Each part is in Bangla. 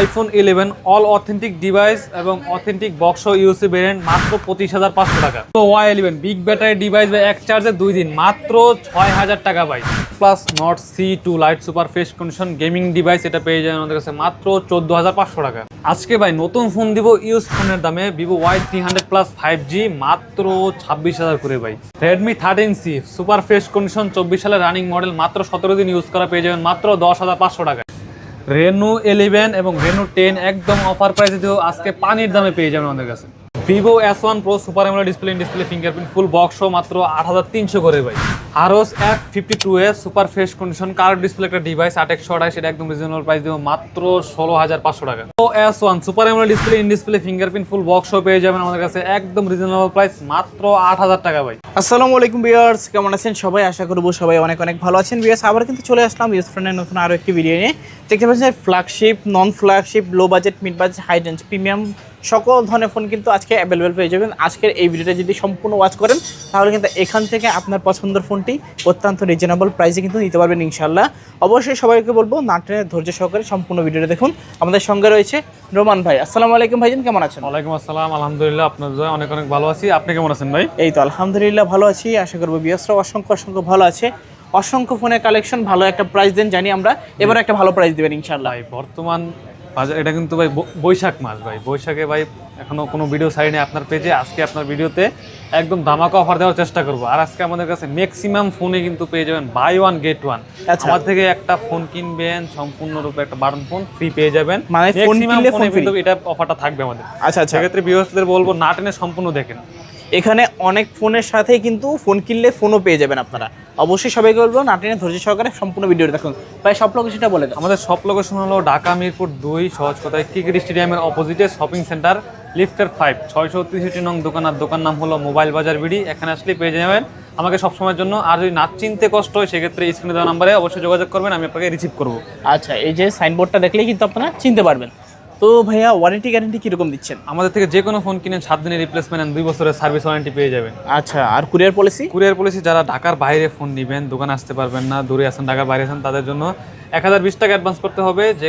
IPhone eleven all authentic device এবং অথেন্টিক বক্স ইউসি ভেরিয়েন্ট মাত্র পঁচিশ হাজার পাঁচশো টাকা। তো Y eleven big battery device বা এক চার্জে দুই দিন, মাত্র ছয় হাজার টাকা ভাই। Plus note C two lite super fresh condition gaming device এটা পেয়ে যাবেন আমাদের কাছে মাত্র চোদ্দ হাজার পাঁচশো টাকা। আজকে ভাই নতুন ফোন দিব ইউজ ফোনের দামে Vivo Y three hundred plus five G মাত্র ছাব্বিশ হাজার করে ভাই। Redmi thirteen C super fresh condition চব্বিশ সালের রানিং মডেল মাত্র সতেরো দিন ইউজ করা, পেয়ে যাবেন মাত্র দশ হাজার পাঁচশো টাকা রেনু ইলেভেন এবং রেনু টেন একদম অফার প্রাইসে দিয়েও আজকে পানির দামে পেয়ে যাবেন আমাদের কাছে। Vivo S one pro super AMOLED display display fingerprint full বক্সও মাত্র আট হাজার তিনশো করে ভাই। আরোস F fifty two A super fresh condition car display একটা ডিভাইস আট একশো আঠাশ সেটা একদম রিজনেবল প্রাইস দেবো, মাত্র ষোলো হাজার পাঁচশো টাকা। ও S one super AMOLED display in display fingerprint full বক্সও পেয়ে যাবেন আমাদের কাছে, একদম রিজনেবল প্রাইস মাত্র আট হাজার টাকা ভাই। আসসালামু আলাইকুম ভিউয়ার্স কেমন আছেন সবাই? আশা করব সবাই অনেক অনেক ভালো আছেন। ভিউয়ার্স আবার কিন্তু চলে আসলাম ইউজ ফ্রেন্ডের নতুন আরও একটি ভিডিও নিয়ে। দেখতে পাচ্ছেন flagship non flagship low budget mid budget high range premium সকল ধরনের ফোন কিন্তু আজকে অ্যাভেলেবেল পেয়ে যাবেন। আজকের এই ভিডিওটা যদি সম্পূর্ণ ওয়াচ করেন তাহলে কিন্তু এখান থেকে আপনার পছন্দের ফোনটি অত্যন্ত রিজনেবল প্রাইসে কিন্তু নিতে পারবেন ইনশাল্লাহ অবশ্যই সবাইকে বলব নাটেনের ধৈর্য সহকারে সম্পূর্ণ ভিডিওটা দেখুন। আমাদের সঙ্গে রয়েছে রোমান ভাই। আসসালামু আলাইকুম ভাইজান কেমন আছেন? ওয়ালাইকুম আসসালাম আলহামদুলিল্লাহ আপনার দোয়ায় অনেক অনেক ভালো আছি। আপনি কেমন আছেন ভাই? এই তো আলহামদুলিল্লাহ ভালো আছি। আশা করব বিয়াসরা অসংখ্য অসংখ্য ভালো আছে। অসংখ্য ফোনের কালেকশন ভালো একটা প্রাইস দেন জানি আমরা। এবার একটা ভালো প্রাইস দেবেন ইনশাল্লাহ বর্তমান বাজার এটা কিন্তু ভাই বৈশাখ মাস ভাই। বৈশাখে ভাই এখনও কোনো ভিডিও ছাড়িনি আপনার পেজে আজকে আপনার ভিডিওতে একদম ধামাকা অফার দেওয়ার চেষ্টা করব। আর আজকে আমাদের কাছে ম্যাক্সিমাম ফোনে কিন্তু পেয়ে যাবেন বাই ওয়ান গেট ওয়ান। আমার থেকে একটা ফোন কিনবেন সম্পূর্ণরূপে একটা বাটন ফোন ফ্রি পেয়ে যাবেন। মানে ফোন ফোনে কিন্তু এটা অফারটা থাকবে আমাদের। আচ্ছা আচ্ছা। সেক্ষেত্রে বিহস্তদের বলব না টেনে সম্পূর্ণ দেখেন। এখানে অনেক ফোনের সাথে কিন্তু ফোন কিনলে ফোনও পেয়ে যাবেন আপনারা। অবশ্যই সবাইকে বলব নাটিনে ধৈর্য সহকারে সম্পূর্ণ ভিডিওটা দেখুন। ভাই সব লোকেশনটা বলে দেন আমাদের সব লোকেশন হলো ঢাকা মিরপুর দুই সহজ কথায় ক্রিকেট স্টেডিয়ামের অপোজিটে শপিং সেন্টার লিফটার ফাইভ ছয়শো তিরিশটি নং দোকান আর দোকান নাম হলো মোবাইল বাজার বিডি এখানে আসলে পেয়ে যাবেন। আমাকে সবসময়ের জন্য আর যদি না চিনতে কষ্ট হয় সেক্ষেত্রে স্ক্রিনে দেওয়া নাম্বারে অবশ্যই যোগাযোগ করবেন আমি আপনাকে রিসিভ করব। আচ্ছা এই যে সাইনবোর্ডটা দেখলেই কিন্তু আপনারা চিনতে পারবেন। তো ভাইয়া ওয়ারেন্টি গ্যারেন্টি কীরকম দিচ্ছেন? আমাদের থেকে যে কোনো ফোন কিনেন সাত দিনের রিপ্লেসমেন্ট দুই বছরের সার্ভিস ওয়ারেন্টি পেয়ে যাবেন। আচ্ছা আর কুরিয়ার পলিসি কুরিয়ার পলিসি যারা ঢাকার বাইরে ফোন নেবেন দোকানে আসতে পারবেন না দূরে আছেন ঢাকার বাইরে আছেন তাদের জন্য এক হাজার বিশ টাকা অ্যাডভান্স করতে হবে যে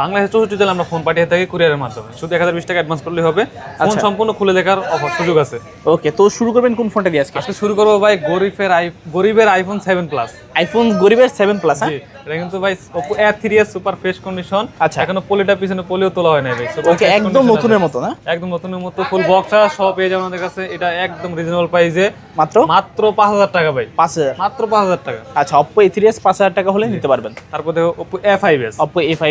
বাংলাদেশের চৌষট্টি জেলা আমরা ফোন পাঠিয়ে থাকি কুরিয়ারের মাধ্যমে। শুধু এক হাজার বিশ টাকা অ্যাডভান্স করলেই হবে। ফোন আচ্ছা। সম্পূর্ণ খুলে দেখার অফার সুযোগ আছে। ওকে তো শুরু করবেন কোন ফোনটা দিয়ে আজকে? আজকে শুরু করব ভাই গরিবের আই গরিবের আইফোন সেভেন প্লাস আইফোন গরিবের সেভেন প্লাস হ্যাঁ? এটা কিন্তু ভাই এ থ্রি এর সুপার ফ্রেশ কন্ডিশন আচ্ছা। এখনও পলিটা পিছনে পলিও তোলা হয় না ভাই। ওকে একদম নতুনের মতো না? একদম নতুনের মতো ফুল বক্সা সহ পেয়ে যাবেন আমাদের কাছে। এটা একদম রিজনেবল প্রাইসে মাত্র? মাত্র পাঁচ হাজার টাকা ভাই। পাঁচ হাজার? মাত্র পাঁচ হাজার টাকা। আচ্ছা এস পাঁচ হাজার টাকা হলে নিতে পারবেন। তারপর দেখো ফাইভ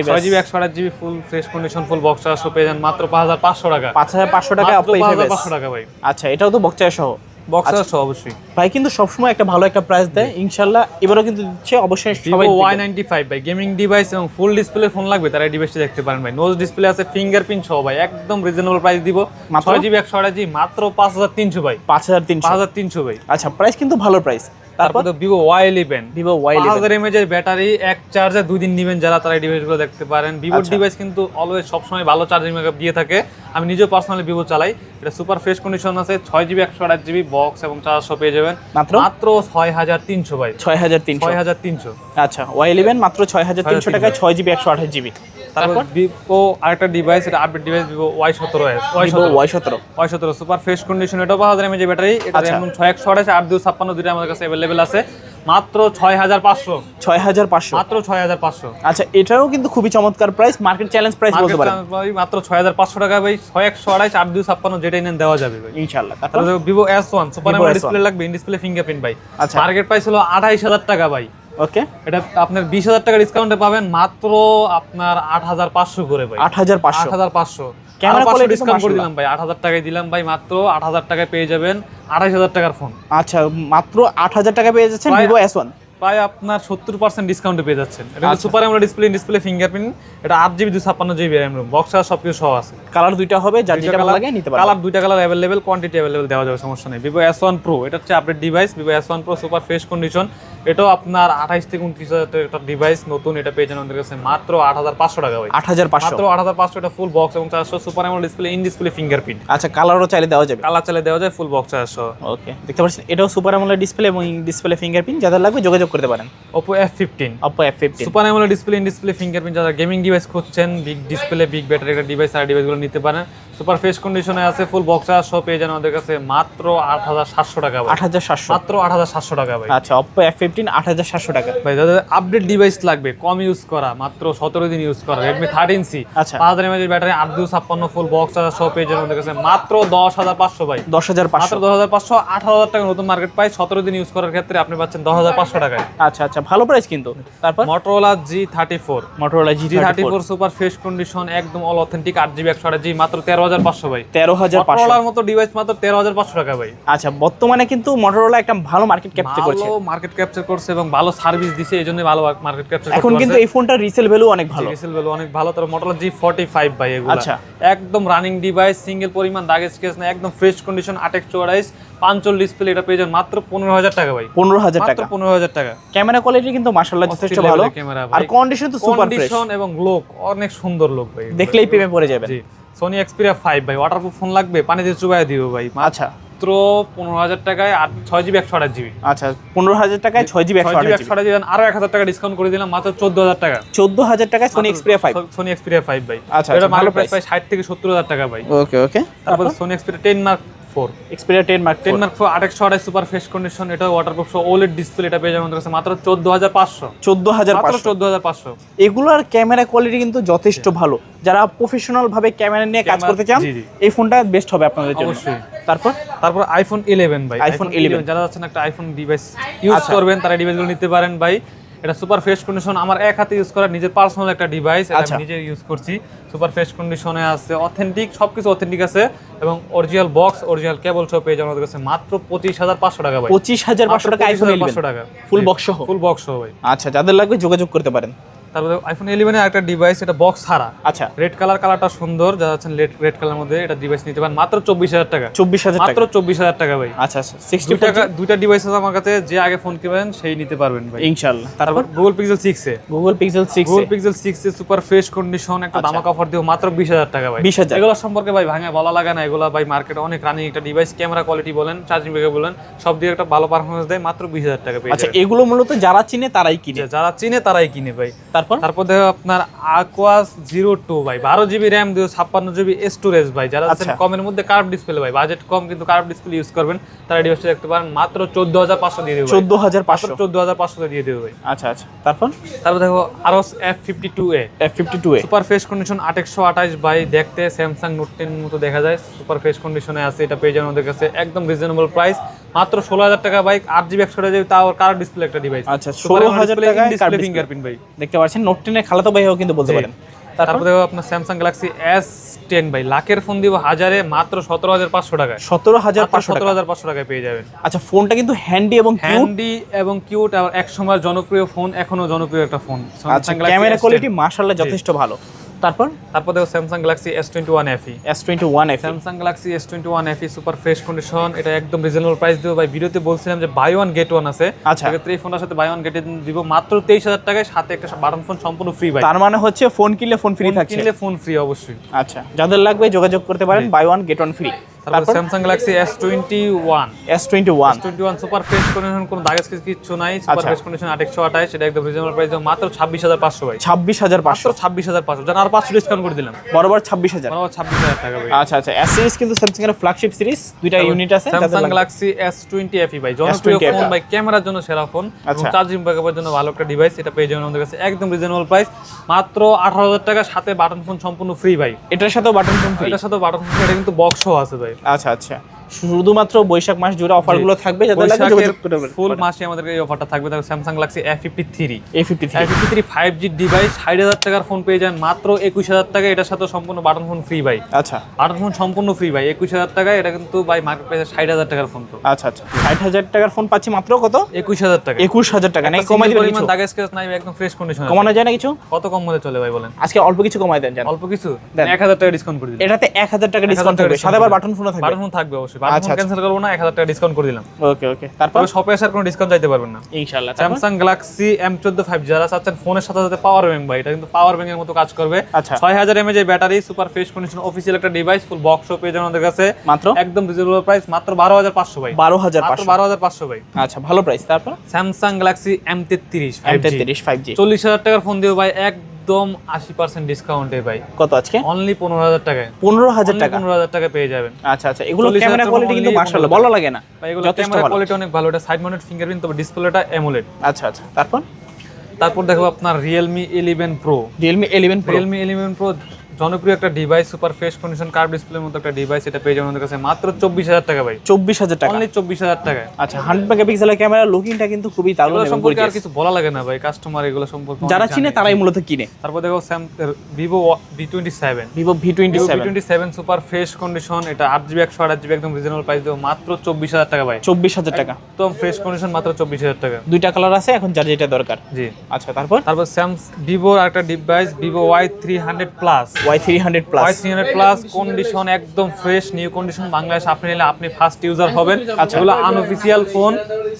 ছয় জিবি একশো আঠাশ GB full fresh condition full box সহ পেয়ে যান। মাত্র পাঁচ হাজার পাঁচশো টাকা। পাঁচ হাজার পাঁচশো টাকা হাজার এস পাঁচশো টাকা ভাই। আচ্ছা এটাও তো বক্সা সহ বক্স আচ্ছা। সহ অবশ্যই। ভাই কিন্তু সবসময় একটা ভালো একটা প্রাইস দেয়। ইনশাল্লাহ এবারও কিন্তু দিচ্ছে। অবশ্যই সবাই ওয়াই নাইনটি ফাইভ ভাই গেমিং ডিভাইস এবং ফুল ডিসপ্লে ফোন লাগবে তারা এই ডিভাইসটা দেখতে পারেন ভাই। নোজ ডিসপ্লে আছে ফিঙ্গারপ্রিন্ট সহ ভাই একদম রিজনেবল প্রাইস দিব। মাত্র? ছয় জিবি একশো আঠাশ জিবি মাত্র পাঁচ হাজার তিনশো ভাই। পাঁচ হাজার তিনশো। পাঁচ হাজার তিনশো ভাই। আচ্ছা প্রাইস কিন্তু ভালো প্রাইস তারপর? Vivo Y eleven Vivo Y হাজার এমএজ এর ব্যাটারি এক চার্জে দুই দিন নেবেন যারা তারা এই ডিভাইসগুলো দেখতে পারেন। ভিভোর আচ্ছা। ডিভাইস কিন্তু অলওয়েজ সবসময় ভালো চার্জিং ব্যাকআপ দিয়ে থাকে। আমি নিজেও পার্সোনালি ভিভো চালাই। এটা সুপার ফ্রেশ কন্ডিশন আছে ছয় জিবি একশো আট জিবি বক্স এবং চারশো পেয়ে যাবেন। মাত্র? মাত্র ছয় হাজার তিনশো ভাই। ছয় হাজার তিনশো? ছয় হাজার তিনশো। আচ্ছা ওয়াই ইলেভেন মাত্র ছয় হাজার তিনশো টাকায় ছয় জিবি একশো আঠাশ জিবি তারপর? ভিভো আরেকটা ডিভাইস এটা আপডেট ডিভাইস ভিভো ওয়াই সতেরো ওয়াই সতেরো। ওয়াই সতেরো। ওয়াই সতেরো সুপার ফ্রেশ কন্ডিশন এটা পাঁচ হাজার এমএজ ব্যাটারি এটা আচ্ছা। ছয় একশো আঠাশ আট দুই ছাপ্পান্ন দুইটা আমাদের কাছে অ্যাভেলেবেল আছে। মাত্র ছয় হাজার পাঁচশো। ছয় হাজার পাঁচশো। মাত্র ছয় হাজার পাঁচশো। আচ্ছা এটারও কিন্তু খুবই চমৎকার প্রাইস মার্কেট চ্যালেঞ্জ প্রাইস বলতে পারেন। মাত্র ছয় হাজার পাঁচশো টাকা ভাই। ছয় একশো আড়াইশ আট দুই ছাপ্পান্ন যেটাই নেন দেওয়া যাবে ভাই। ইনশাল্লাহ তারপরে? Vivo S one super display লাগবে ইন ডিসপ্লে ফিঙ্গারপ্রিন্ট ভাই। আচ্ছা। মার্কেট প্রাইস হলো আঠাইশ হাজার টাকা ভাই। ওকে এটা আপনার বিশ হাজার টাকা ডিসকাউন্টে পাবেন মাত্র আপনার আট হাজার পাঁচশো করে ভাই। আট হাজার পাঁচশো। আট হাজার পাঁচশো। ক্যামেরা কোয়ালিটি ডিসকাউন্ট করে দিলাম ভাই। আট হাজার টাকায় দিলাম ভাই মাত্র আট হাজার টাকায় পেয়ে যাবেন। আড়াইশ হাজার টাকার ফোন আচ্ছা মাত্র আট হাজার টাকা পেয়ে যাচ্ছেন Vivo ভিভো এস ওয়ান প্রায় আপনার সত্তর পার্সেন্ট ডিসকাউন্টে পেয়ে যাচ্ছেন। এটা। সুপার আমরা ডিসপ্লে ডিসপ্লে ফিঙ্গারপ্রিন্ট এটা আট জিবি ছাপ্পান্ন জিবি র্যাম রুম বক্স সব কিছু সহ আছে। কালার দুইটা হবে যার যেটা ভালো লাগে নিতে কালার দুইটা কালার অ্যাভেলেবেল কোয়ান্টিটি অ্যাভেলেবেল দেওয়া যাবে সমস্যা নেই। ভিভো এস ওয়ান প্রো এটা হচ্ছে update device Vivo S one pro super fresh condition এটাও আপনার আঠাইশ থেকে উনত্রিশ হাজার একটা ডিভাইস নতুন এটা পেয়ে যান আমাদের কাছে মাত্র আট হাজার পাঁচশো টাকা ভাই। আট হাজার পাঁচশো। মাত্র আট হাজার পাঁচশো এটা ফুল বক্স এবং চারশো সুপার এমন ডিসপ্লে ইন ডিসপ্লে ফিঙ্গারপ্রিন্ট আচ্ছা কালারও চাইলে দেওয়া যাবে। কালার চালে দেওয়া যায় ফুল বক্স চারশো। ওকে দেখতে পাচ্ছেন এটাও সুপার আমলের ডিসপ্লে এবং ডিসপ্লে ফিঙ্গারপ্রিন্ট যাদের লাগবে যোগাযোগ যোগাযোগ করতে পারেন। Fifteen Oppo F fifteen super AMOLED display in display fingerprint যারা গেমিং ডিভাইস খুঁজছেন বিগ ডিসপ্লে বিগ ব্যাটারি একটা ডিভাইস আর ডিভাইসগুলো নিতে পারেন। সুপার ফ্রেশ কন্ডিশনে আছে ফুল বক্স সব পেয়ে যান আমাদের কাছে মাত্র আট হাজার সাতশো টাকা ভাই। আট হাজার সাতশো। মাত্র আট হাজার সাতশো টাকা ভাই। আচ্ছা আট হাজার সাতশো টাকা। ভাই যাদের আপডেট ডিভাইস লাগবে কম ইউজ করা মাত্র সতেরো দিন ইউজ করা রেডমি থার্টিন সি আচ্ছা। পাঁচ হাজার এমএচ ব্যাটারি আট দুই ছাপ্পান্ন ফুল বক্স সব পেয়ে যান আমাদের কাছে মাত্র দশ হাজার পাঁচশো ভাই। দশ হাজার মাত্র পাঁচশো দশ হাজার পাঁচশো আঠারো হাজার টাকা নতুন মার্কেট পাই সতেরো দিন ইউজ করার ক্ষেত্রে আপনি পাচ্ছেন দশ হাজার পাঁচশো টাকায়। আচ্ছা আচ্ছা ভালো প্রাইস কিন্তু। তারপর? Motorola G thirty four Motorola G G thirty four super fresh condition একদম অল অথেন্টিক আট জিবি একশো আট জিবি মাত্র তেরো হাজার পাঁচশো ভাই। তেরো হাজার মটোরোলার মতো ডিভাইস মাত্র তেরো হাজার পাঁচশো টাকা ভাই। আচ্ছা বর্তমানে কিন্তু মোটরোলা একটা ভালো মার্কেট ক্যাপচার করছে। ভালো মার্কেট ক্যাপচার করছে এবং ভালো সার্ভিস দিছে এই জন্য ভালো মার্কেট ক্যাপচার এখন কিন্তু এই ফোনটার রিসেল ভ্যালু অনেক ভালো। রিসেল ভ্যালু অনেক ভালো। তার মটোরোলা জি ফর্টি ফাইভ ভাই এগুলো। আচ্ছা। একদম রানিং ডিভাইস সিঙ্গেল পরিমাণ দাগ স্কেচ না একদম ফ্রেশ কন্ডিশন আটেক চৌড়াইশ পাঁচল ডিসপ্লে এটা পেয়ে যান মাত্র পনেরো হাজার টাকা ভাই। পনেরো হাজার টাকা। পনেরো হাজার টাকা। ক্যামেরা কোয়ালিটি কিন্তু মার্শাল্লাহ যথেষ্ট ভালো। আর কন্ডিশন তো সুপার কন্ডিশন এবং লোক অনেক সুন্দর লোক ভাই দেখলেই প্রেমে পড়ে যাবেন। জি। সোনি এক্সপিরিয়া ফাইভ ভাই। ওয়াটারপ্রুফ ফোন লাগবে পানি দিয়ে চুবাই দিব ভাই। আচ্ছা। মাত্র পনেরো হাজার টাকায় আট ছয় জিবি একশো আঠাশ জিবি আচ্ছা পনেরো হাজার টাকায় ছয় জিবি একশো জিবি একশো আঠাশ আরও এক হাজার টাকা ডিসকাউন্ট করে দিলাম মাত্র চোদ্দ হাজার টাকা। চোদ্দ হাজার টাকায় Sony Xperia five Sony Xperia five ভাই। আচ্ছা, এটা আচ্ছা, ভালো মার্কেট প্রাইস প্রায় ষাট থেকে সত্তর হাজার টাকা ভাই। ওকে ওকে তারপর Sony Xperia ten mark four Xperia ten mark ten mark four আটেকশো আঠাশ সুপার ফ্রেশ কন্ডিশন এটা ওয়াটারপ্রুফ ওলেড ডিসপ্লে এটা পেয়ে যাবেন কাছে মাত্র চোদ্দ হাজার পাঁচশো। চোদ্দ হাজার মাত্র চোদ্দ হাজার পাঁচশো। এগুলোর ক্যামেরা কোয়ালিটি কিন্তু যথেষ্ট ভালো। যারা প্রফেশনাল ভাবে ক্যামেরা নিয়ে কাজ করতে চান। এই ফোনটা বেস্ট হবে আপনাদের জন্য। অবশ্যই। তারপর? তারপর আইফোন ইলেভেন ভাই। iPhone 11 যারা যাচ্ছেন একটা আইফোন ডিভাইস ইউজ। করবেন তারা ডিভাইসগুলো নিতে পারেন ভাই। এটা সুপার ফ্রেশ কন্ডিশন আমার এক হাতে ইউজ করা নিজের পার্সোনাল একটা ডিভাইস আচ্ছা। আমি নিজে ইউজ করছি। সুপার ফ্রেশ কন্ডিশনে আছে অথেন্টিক সবকিছু অথেন্টিক আছে এবং অরিজিনাল বক্স অরিজিনাল কেবল সহ পেয়ে যাওয়ার কাছে মাত্র পঁচিশ হাজার পাঁচশো টাকা ভাই। পঁচিশ হাজার পাঁচশো টাকা আইফোন পাঁচশো টাকা। ফুল বক্স সহ। ফুল বক্স সহ ভাই। আচ্ছা যাদের লাগবে যোগাযোগ করতে পারেন। তারপরে আইফোন ইলেভেনের একটা ডিভাইস এটা বক্স ছাড়া। আচ্ছা। রেড কালার কালারটা সুন্দর যারা আছেন রেড কালার মধ্যে এটা ডিভাইস নিতে পারেন। মাত্র চব্বিশ হাজার টাকা। চব্বিশ হাজার মাত্র চব্বিশ হাজার টাকা ভাই। আচ্ছা আচ্ছা। সিক্সটি দুইটা দুইটা ডিভাইস আছে আমার কাছে যে আগে ফোন কিনবেন সেই নিতে পারবেন ভাই। ইনশাল্লাহ তারপর Google Pixel six A. Google Pixel six Google Pixel six A super fresh condition একটা আচ্ছা। দামাক অফার দিও মাত্র বিশ হাজার টাকা ভাই। 20,000 এগুলো সম্পর্কে ভাই ভাঙা বলা লাগে না এগুলো ভাই মার্কেটে অনেক রানিং একটা ডিভাইস ক্যামেরা কোয়ালিটি বলেন চার্জিং ব্যাকআপ বলেন সব দিয়ে একটা ভালো পারফরমেন্স দেয় মাত্র বিশ হাজার টাকা পেয়ে আচ্ছা এগুলো মূলত যারা চিনে তারাই কিনে। যারা চিনে তারাই কিনে ভাই। তারপর? তারপর দেখো আপনার আকোয়াস জিরো টু ভাই বারো জিবি র্যাম দিও ছাপ্পান্ন জিবি স্টোরেজ ভাই যারা আছেন আচ্ছা। কমের মধ্যে কার্ভ ডিসপ্লে ভাই বাজেট কম কিন্তু কার্ভ ডিসপ্লে ইউজ করবেন তারা ডিভাইসটা দেখতে পারেন মাত্র চোদ্দ হাজার পাঁচশো দিয়ে দেবে চোদ্দ হাজার পাঁচশো? চোদ্দ হাজার পাঁচশো দিয়ে দেবে ভাই। আচ্ছা আচ্ছা। তারপর? তারপর দেখো আরও F fifty two A F fifty two A super fresh condition আটেকশো আঠাশ বাই দেখতে স্যামসাং নোট টেন মতো দেখা যায় সুপার ফ্রেশ কন্ডিশনে আছে এটা পেয়ে যাবেন আমাদের কাছে একদম রিজনেবল প্রাইস মাত্র ষোলো হাজার টাকা বাইক আট জিবি একশো জিবি তাও কার ডিসপ্লে একটা ডিভাইস আচ্ছা, 16,000 টাকায় ডিসপ্লে ফিঙ্গারপ্রিন্ট ভাই। দেখতে পাচ্ছেন নোট টেনের খালাতো ভাইও কিন্তু বলতে পারেন। তারপর? আপনার স্যামসাং গ্যালাক্সি এস টেন ভাই লাখের ফোন দিব হাজারে মাত্র সতেরো হাজার পাঁচশো টাকায়। সতেরো হাজার সতেরো হাজার পাঁচশো টাকায় পেয়ে যাবেন। আচ্ছা ফোনটা কিন্তু হ্যান্ডি এবং কিউট হ্যান্ডি এবং কিউট আর এক সময় জনপ্রিয় ফোন এখনও জনপ্রিয় একটা ফোন। ক্যামেরা কোয়ালিটি মার্শাল্লাহ যথেষ্ট ভালো। তারপর? তারপর দেখো Samsung Galaxy S twenty one FE S twenty one F Samsung Galaxy S twenty one FE super fresh condition এটা একদম রিজনেবল প্রাইস দিব। ভাই ভিডিওতে বলছিলাম যে বাই ওয়ান গেট ওয়ান আছে। আচ্ছা। সেক্ষেত্রে এই ফোনটার সাথে বাই ওয়ান গেট দিব। মাত্র তেইশ হাজার টাকায় সাথে একটা বাটন ফোন সম্পূর্ণ ফ্রি ভাই। তার মানে হচ্ছে ফোন কিনলে ফোন ফ্রি থাকছে। কিনলে ফোন ফ্রি অবশ্যই। আচ্ছা যাদের লাগবে যোগাযোগ করতে পারেন buy one get one free তারপর Samsung Galaxy S twenty one S twenty one twenty one super fresh condition কোনো দাগেজ কিচ্ছু নাই সুপার। ফ্রেশ কন্ডিশন সেটা একদম রিজনেবল প্রাইস মাত্র ছাব্বিশ হাজার পাঁচশো ভাই। ছাব্বিশ হাজার মাত্র পাঁচশো ছাব্বিশ হাজার পাঁচশো জান আর পাঁচশো ডিসকাউন্ট করে দিলাম। বরাবর ছাব্বিশ হাজার। বরাবর ছাব্বিশ হাজার টাকা ভাই। আচ্ছা আচ্ছা এস সিরিজ কিন্তু স্যামসাং এর ফ্ল্যাগশিপ সিরিজ দুইটা ইউনিট আছে Samsung Galaxy S twenty FE ভাই জনপ্রিয় ফোন ভাই ক্যামেরার জন্য সেরা ফোন এবং। চার্জিং ব্যাকআপের জন্য ভালো একটা ডিভাইস এটা পেয়ে যাবেন আমাদের কাছে একদম রিজনেবল প্রাইস মাত্র আঠারো হাজার টাকা সাথে বাটন ফোন সম্পূর্ণ ফ্রি ভাই। এটার সাথেও বাটন ফোন ফ্রি এটার সাথে বাটন ফোন এটা কিন্তু বক্সও আছে ভাই। আচ্ছা আচ্ছা শুধুমাত্র বৈশাখ মাস জুড়ে অফারগুলো থাকবে যাদের লাগবে যোগাযোগ করতে ফুল মাসে আমাদের এই অফারটা থাকবে। তারপর Samsung Galaxy F fifty three A fifty three F fifty three five G device ষাট হাজার টাকার ফোন পেয়ে যান। মাত্র একুশ হাজার টাকা এটার সাথে সম্পূর্ণ বাটন ফোন ফ্রি ভাই। আচ্ছা। বাটন ফোন সম্পূর্ণ ফ্রি ভাই। একুশ হাজার টাকা এটা কিন্তু ভাই মার্কেট প্রাইসে ষাট হাজার টাকার ফোন তো। আচ্ছা আচ্ছা। ষাট হাজার টাকার ফোন পাচ্ছি মাত্র কত? একুশ হাজার টাকা একুশ হাজার টাকা নাকি একটা কমাই দিবেন কিছু? দাগ স্কেচ নাই একদম ফ্রেশ কন্ডিশন কমানো যায় না কিছু? কত কম মধ্যে চলে ভাই বলেন? আজকে অল্প কিছু কমাই দেন জান। অল্প কিছু? দেন। এক হাজার টাকা ডিসকাউন্ট করে দিন। এটাতে এক হাজার টাকা ডিসকাউন্ট থাকবে। সাথে আবার বাটন ফোনও থাকবে। বাটন ফোন থাকবে অবশ্যই। অবশ্যই আচ্ছা। ক্যান্সেল করব না এক হাজার টাকা ডিসকাউন্ট করে দিলাম। ওকে ওকে। তারপর? শপে আসার কোনো ডিসকাউন্ট চাইতে পারবেন না। ইনশাআল্লাহ। স্যামসাং গ্যালাক্সি এম চোদ্দ ফাইভ যারা চাচ্ছেন ফোনের সাথে সাথে পাওয়ার ব্যাংক ভাই এটা কিন্তু পাওয়ার ব্যাংকের মতো কাজ করবে। আচ্ছা। ছয় হাজার mAh battery super fresh condition official একটা ডিভাইস ফুল বক্স পেয়ে যাবেন আমাদের কাছে। মাত্র? একদম রিজনেবল প্রাইস মাত্র বারো হাজার পাঁচশো ভাই। বারো হাজার মাত্র পাঁচশো। বারো হাজার পাঁচশো ভাই। আচ্ছা ভালো প্রাইস তারপর? স্যামসাং গ্যালাক্সি এম তেত্রিশ এম তেত্রিশ ফাইভ জি চল্লিশ হাজার টাকার ফোন দিও ভাই একদম আশি পার্সেন্ট ডিসকাউন্টে ভাই। কত আজকে? অনলি পনেরো হাজার টাকায়। পনেরো হাজার টাকা? পনেরো হাজার টাকা পেয়ে যাবেন। আচ্ছা আচ্ছা। এগুলো ক্যামেরা কোয়ালিটি কিন্তু মাশাআল্লাহ ভালো লাগে না। ভাই এগুলো ক্যামেরা কোয়ালিটি অনেক ভালো। এটা সাইড মাউন্টেড ফিঙ্গারপ্রিন্ট তবে ডিসপ্লেটা অ্যামোলেড আচ্ছা আচ্ছা। তারপর? তারপর দেখো আপনার Realme eleven pro Realme eleven pro Realme eleven pro জনপ্রিয় একটা device super fresh condition curve ডিসপ্লের মতো একটা ডিভাইস এটা পেয়ে যাবেন আমাদের কাছে। মাত্র চব্বিশ হাজার টাকা ভাই। চব্বিশ হাজার টাকা। অনলি চব্বিশ হাজার টাকায়। আচ্ছা হান্ড্রেড মেগাপিক্সেলের ক্যামেরা লুকিংটা কিন্তু খুবই দারুণ সম্পর্কে আর কিছু বলা লাগে না ভাই কাস্টমার এগুলো সম্পর্কে যারা চিনে তারাই মূলত কিনে। তারপর দেখো Sam Vivo V twenty seven Vivo V twenty seven twenty seven super fresh condition এটা আট জিবি একশো আট জিবি একদম রিজনেবল প্রাইস দেবো। মাত্র চব্বিশ হাজার টাকা ভাই। চব্বিশ হাজার টাকা। একদম ফ্রেশ কন্ডিশন মাত্র চব্বিশ হাজার টাকা। দুইটা কালার আছে এখন যার যেটা দরকার। জি। আচ্ছা তারপর? তারপর স্যাম ভিভোর একটা device Vivo Y three hundred plus Y three hundred Y three hundred plus condition একদম ফ্রেশ নিউ কন্ডিশন বাংলাদেশে আপনি নিলে আপনি ফার্স্ট ইউজার হবেন। আচ্ছা। এগুলো আনঅফিসিয়াল ফোন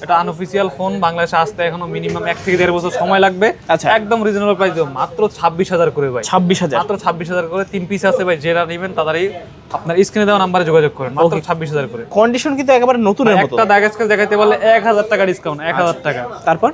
এটা আনঅফিসিয়াল ফোন বাংলাদেশে আসতে এখনও মিনিমাম এক থেকে দেড় বছর সময় লাগবে। আচ্ছা। একদম রিজনেবল প্রাইস দেবো মাত্র ছাব্বিশ হাজার করে ভাই। ছাব্বিশ হাজার। মাত্র ছাব্বিশ হাজার করে তিন পিস আছে ভাই যেটা নেবেন তাড়াতাড়ি আপনার স্ক্রিনে দেওয়া নাম্বারে যোগাযোগ করেন। মাত্র ছাব্বিশ হাজার করে। কন্ডিশন কিন্তু একেবারে নতুনের মতো। একটা দেখাতে পারলে এক হাজার টাকা ডিসকাউন্ট এক হাজার টাকা। তারপর?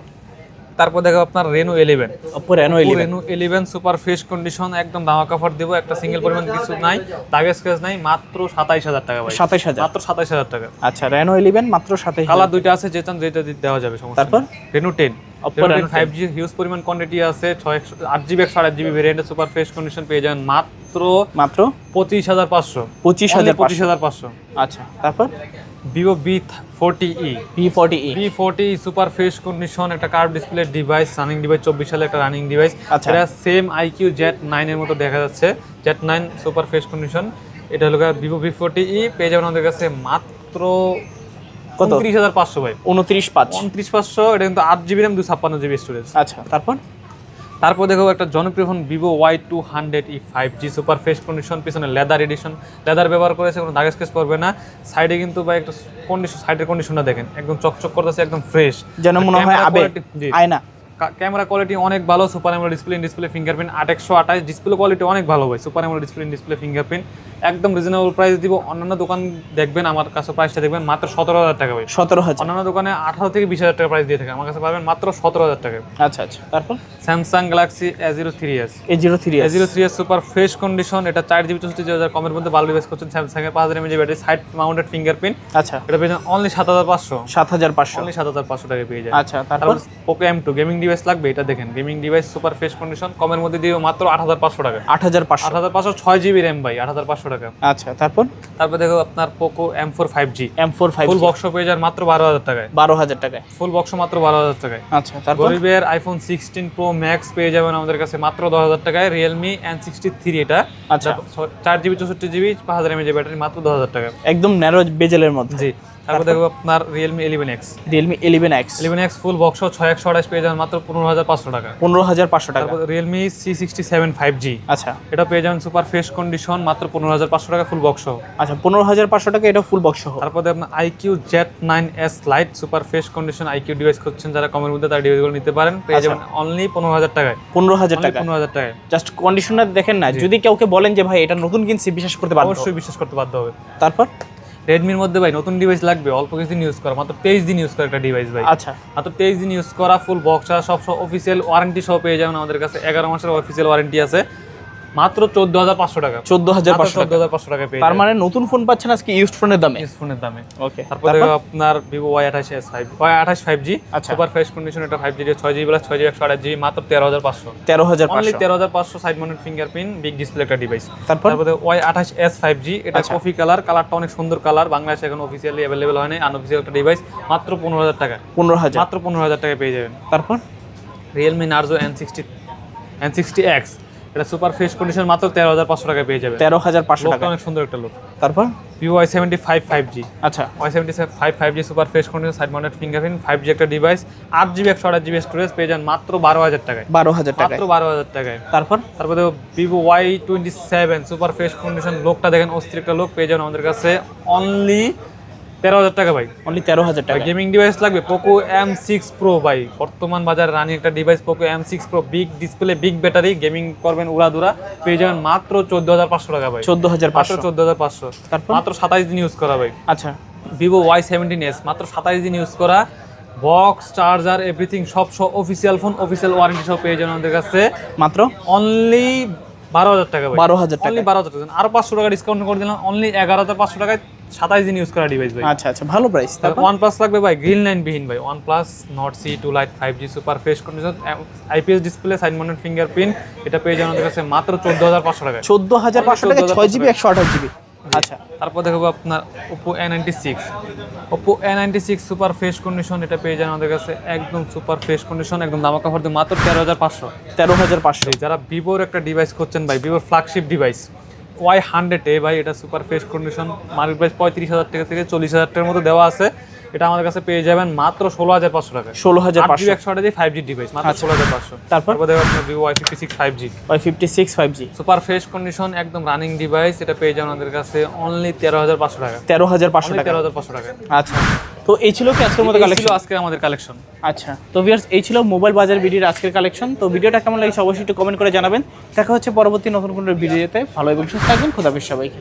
তারপর দেখো আপনার Reno eleven Oppo Reno eleven Reno eleven super fresh condition একদম দামা কাফার দেবো। একটা সিঙ্গেল পরিমাণ কিছু নাই দাগ স্কেচ নাই মাত্র সাতাইশ হাজার টাকা সাতাইশ হাজার। মাত্র সাতাইশ হাজার টাকা। আচ্ছা রেনু ইলেভেন মাত্র সাতাইশ কালার দুইটা আছে যে চান যেটা দেওয়া যাবে সমস্যা তারপর? Reno ten Oppo Reno 10 five G huge পরিমাণ কোয়ান্টিটি আছে ছয় আট জিবি একশো আট জিবি ভেরিয়েন্টের সুপার ফ্রেশ কন্ডিশন পেয়ে যাবেন মাত্র মাত্র? পঁচিশ হাজার পাঁচশো। পঁচিশ হাজার পঁচিশ হাজার পাঁচশো। আচ্ছা তারপর? Vivo B forty E V forty E B forty super fresh condition একটা curve display device running device চব্বিশ সালে একটা রানিং ডিভাইস আচ্ছা। এটা সেম আইকিউ জেট নাইনের মতো দেখা যাচ্ছে। Z nine super fresh condition এটা হলো ভিভো ভি ফোরটি ই পেয়ে যাবেন আমাদের কাছে মাত্র কত? উনত্রিশ হাজার পাঁচশো ভাই। উনত্রিশ পাঁচ। উনত্রিশ পাঁচশো এটা কিন্তু আট জিবি র্যাম দু ছাপ্পান্ন জিবি স্টোরেজ আচ্ছা তারপর? তারপর দেখো একটা জনপ্রিয় phone Vivo Y two hundred E five G super fresh condition পিছনে লেদার এডিশন লেদার ব্যবহার করেছে কোনো দাগ স্কেচ পড়বে না। সাইডে কিন্তু বা একটা কন্ডিশন সাইডের কন্ডিশনটা দেখেন একদম চকচক করতেছে একদম ফ্রেশ যেন মনে হয় আবে আয়না। ক্যামেরা কোয়ালিটি অনেক ভালো super AMOLED display display fingerprint আট একশো আঠাশ। ডিসপ্লে কোয়ালিটি অনেক ভালো ভাই super AMOLED display display fingerprint একদম রিজনেবল প্রাইস দিব। অন্যান্য দোকান দেখবেন আমার কাছে প্রাইসটা দেখবেন মাত্র সতেরো হাজার টাকা ভাই। সতেরো হাজার। অন্যান্য দোকানে আঠারো থেকে বিশ হাজার টাকা প্রাইস দিয়ে থাকে। আমার কাছে পাবেন মাত্র সতেরো হাজার টাকা। আচ্ছা আচ্ছা। তারপর? Samsung Galaxy A zero three S A zero three A zero three S super fresh condition এটা চার জিবি চৌষট্টি হাজার কমের মধ্যে ভালো ডিভাইস করছেন স্যামসাং এর পাঁচ হাজার mAh battery side mounted fingerprint আচ্ছা। এটা পেয়েছেন অনলি সাত হাজার পাঁচশো। সাত হাজার পাঁচশো। অনলি সাত হাজার পাঁচশো টাকা পেয়ে যায় আচ্ছা তারপর? Poco M two gaming device লাগবে এটা দেখেন। Gaming device super fresh condition কমের মধ্যে দিয়ে মাত্র আট হাজার পাঁচশো টাকা। আট হাজার পাঁচশো। আট হাজার পাঁচশো ছয় জিবি র্যাম ভাই আট হাজার পাঁচশো টাকা। আচ্ছা তারপর? তারপর দেখো আপনার Poco M four five G M four five full box পেয়ে যান মাত্র বারো হাজার টাকায়। বারো হাজার টাকায়। ফুল বক্স মাত্র বারো হাজার টাকায়। আচ্ছা তারপর? গরিবের আইফোন সিক্সটিন প্রো ম্যাক্স পেয়ে যাবেন আমাদের কাছে মাত্র দশ হাজার টাকায়। রিয়েলমি এন সিক্সটি থ্রি এটা। আচ্ছা। চার জিবি চৌষট্টি জিবি পাঁচ হাজার এমএজি ব্যাটারি মাত্র দশ হাজার টাকা একদম ন্যারো বেজেলের মধ্যে। জি তারপর দেখো আপনার Realme eleven X Realme eleven X eleven X full box ছয় একশো আঠাশ পেয়ে যাবেন মাত্র পনেরো হাজার পাঁচশো টাকা। পনেরো হাজার পাঁচশো টাকা। Realme C sixty seven five G আচ্ছা। এটা পেয়ে যাবেন সুপার ফ্রেশ কন্ডিশন মাত্র পনেরো হাজার পাঁচশো টাকা ফুল বক্স আচ্ছা পনেরো হাজার পাঁচশো টাকা এটা ফুল বক্স তারপরে আপনার iQOO Z nine S lite super fresh condition iQOO device করছেন যারা কমের মধ্যে তার ডিভাইসগুলো নিতে পারেন পেয়ে আচ্ছা। যাবেন অনলি পনেরো হাজার টাকায়। পনেরো হাজার টাকা। পনেরো হাজার টাকায়। জাস্ট কন্ডিশনার দেখেন না যদি কাউকে বলেন যে ভাই এটা নতুন কিনছি বিশ্বাস করতে পারব অবশ্যই বিশ্বাস করতে বাধ্য হবে। তারপর? রেডমির মধ্যে ভাই নতুন ডিভাইস লাগবে অল্প কিছুদিন ইউজ করা মাত্র তেইশ দিন ইউজ করা একটা ডিভাইস ভাই। আচ্ছা। মাত্র তেইশ দিন ইউজ করা ফুল বক্সা সব অফিসিয়াল ওয়ারেন্টি সহ পেয়ে যাবেন আমাদের কাছে। এগারো মাসের অফিসিয়াল ওয়ারেন্টি আছে। মাত্র চোদ্দ হাজার পাঁচশো টাকা। চোদ্দ হাজার পাঁচশো চোদ্দ হাজার পাঁচশো টাকা তার মানে নতুন ফোন পাচ্ছেন আজকে ইউজড ফোনের দামে? ফোনের দামে। ওকে তারপর আপনার ভিভো ওয়াই আঠাশ এস ফাইভ ওয়াই আঠাশ ফাইভ জি আচ্ছা। সুপার ফ্রেশ কন্ডিশন এটা ফাইভ জি ছয় জিবি প্লাস ছয় জিবি একশো আঠাশ জিবি মাত্র তেরো হাজার পাঁচশো। তেরো হাজার পাঁচশো। তেরো হাজার পাঁচশো side mounted fingerprint big display একটা ডিভাইস তারপর? ওয়াই আঠাশ এস ফাইভ জি এটা। কফি কালার কালারটা অনেক সুন্দর কালার বাংলাদেশে এখন অফিসিয়ালি অ্যাভেলেবেল হয় না আনঅফিসিয়াল একটা ডিভাইস মাত্র পনেরো হাজার টাকা পনেরো হাজার। মাত্র পনেরো হাজার টাকা পেয়ে যাবেন। তারপর? Realme Narzo N sixty N sixty X এটা সুপার ফ্রেশ কন্ডিশন মাত্র তেরো হাজার পাঁচশো টাকা পেয়ে যাবে তেরো হাজার পাঁচশো টাকা অনেক সুন্দর একটা লোক তারপর? Vivo Y seventy five five G আচ্ছা। Y seventy five five G super fresh condition side mounted fingerprint five G একটা ডিভাইস আট জিবি একশো আট জিবি স্টোরেজ পেয়ে যান মাত্র বারো হাজার টাকায়। বারো হাজার টাকায়। মাত্র বারো হাজার টাকায়। তারপর? তারপরে দেখো Vivo Y twenty seven super fresh condition লোকটা দেখেন অস্থির একটা লোক পেয়ে যাবেন আমাদের কাছে অনলি তেরো হাজার টাকা ভাই। অনলি তেরো হাজার টাকা। গেমিং ডিভাইস লাগবে পোকো এম সিক্স প্রো ভাই। বর্তমান বাজারে রানিং একটা device Poco M six pro big display big battery gaming করবেন উড়াদুরা। পেয়ে যাবেন মাত্র চোদ্দ হাজার পাঁচশো টাকা ভাই। চোদ্দ হাজার পাঁচশো। চোদ্দ হাজার পাঁচশো। তারপর? মাত্র সাতাইশ দিন ইউজ করা ভাই। আচ্ছা। ভিভো ওয়াই সেভেন্টিন এস মাত্র সাতাইশ দিন ইউজ করা। বক্স চার্জার এভরিথিং সব সব অফিসিয়াল ফোন অফিসিয়াল ওয়ারেন্টি সব পেয়ে যাবেন আমাদের কাছে। মাত্র? অনলি বারো হাজার টাকা বারো হাজার টাকা। বারো হাজার টাকা। আরও পাঁচশো টাকা ডিসকাউন্ট করে দিলাম। অনলি এগারো হাজার পাঁচশো টাকায় সাতাইশ দিন ইউজ করা ডিভাইস ভাই। আচ্ছা আচ্ছা ভালো প্রাইস তারপর? ওয়ান প্লাস লাগবে ভাই গ্রিন লাইন বিহীন ভাই। OnePlus Nord C two lite five G super fresh condition IPS display side mounted fingerprint এটা পেয়ে যাবেন কাছে মাত্র চোদ্দ হাজার পাঁচশো টাকায়। চোদ্দ হাজার পাঁচশো টাকা ছয় জিবি একশো আঠাশ জিবি আচ্ছা। তারপর দেখব আপনার Oppo A ninety six Oppo A ninety six super fresh condition এটা পেয়ে যান আমাদের কাছে একদম সুপার ফ্রেশ কন্ডিশন একদম দামাকা ফর্দে মাত্র তেরো হাজার পাঁচশো। তেরো হাজার পাঁচশো। যারা ভিভোর একটা ডিভাইস করছেন ভাই ভিভোর flagship device Y hundred A ভাই এটা super fresh condition market price পঁয়ত্রিশ হাজার টাকা থেকে চল্লিশ হাজার টাকার মতো দেওয়া আছে। এটা আমাদের কাছে পেয়ে যাবেন মাত্র ষোলো হাজার পাঁচশো টাকা। ষোলো হাজার পাঁচশো। একশো আঠাশ ফাইভ জি ডিভাইস মাত্র ষোলো হাজার পাঁচশো। তারপর? আপনার Vivo Y fifty six five G Y fifty six five G super fresh condition একদম রানিং ডিভাইস এটা পেয়ে যাবেন আমাদের কাছে অনলি তেরো হাজার পাঁচশো টাকা। তেরো হাজার পাঁচশো টাকা। তেরো হাজার পাঁচশো টাকা। আচ্ছা। তো এই ছিল কি আজকের মতো কালেকশন আজকে আমাদের কালেকশন আচ্ছা তো ভিউয়ার্স এই ছিল মোবাইল বাজার ভিডিওর আজকের কালেকশন তো ভিডিওটা কেমন লাগছে অবশ্যই একটু কমেন্ট করে জানাবেন। দেখা হচ্ছে পরবর্তী নতুন কোনো ভিডিওতে ভালো এবং সুস্থ থাকবেন। খোদাফিজ সবাইকে।